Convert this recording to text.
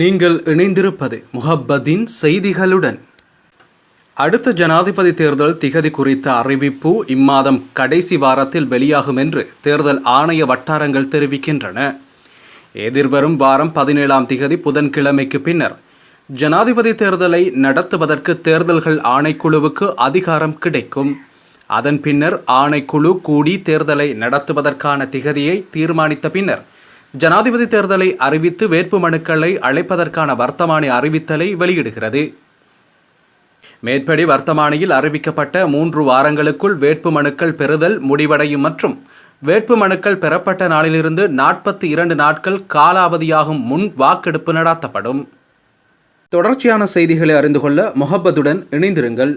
நீங்கள் இணைந்திருப்பது முஹப்பதின் செய்திகளுடன். அடுத்த ஜனாதிபதி தேர்தல் திகதி குறித்த அறிவிப்பு இம்மாதம் கடைசி வாரத்தில் வெளியாகும் என்று தேர்தல் ஆணைய வட்டாரங்கள் தெரிவிக்கின்றன. எதிர்வரும் வாரம் பதினேழாம் திகதி புதன்கிழமைக்கு பின்னர் ஜனாதிபதி தேர்தலை நடத்துவதற்கு தேர்தல்கள் ஆணைக்குழுவுக்கு அதிகாரம் கிடைக்கும். அதன் பின்னர் ஆணைக்குழு கூடி தேர்தலை நடத்துவதற்கான திகதியை தீர்மானித்த பின்னர் ஜனாதிபதி தேர்தலை அறிவித்து வேட்புமனுக்களை அழைப்பதற்கான வர்த்தமானி அறிவித்தலை வெளியிடுகிறது. மேற்படி வர்த்தமானியில் அறிவிக்கப்பட்ட மூன்று வாரங்களுக்குள் வேட்புமனுக்கள் பெறுதல் முடிவடையும் மற்றும் வேட்புமனுக்கள் பெறப்பட்ட நாளிலிருந்து நாற்பத்தி இரண்டு நாட்கள் காலாவதியாகும் முன் வாக்கெடுப்பு நடாத்தப்படும். தொடர்ச்சியான செய்திகளை அறிந்து கொள்ள முகப்பதுடன் இணைந்திருங்கள்.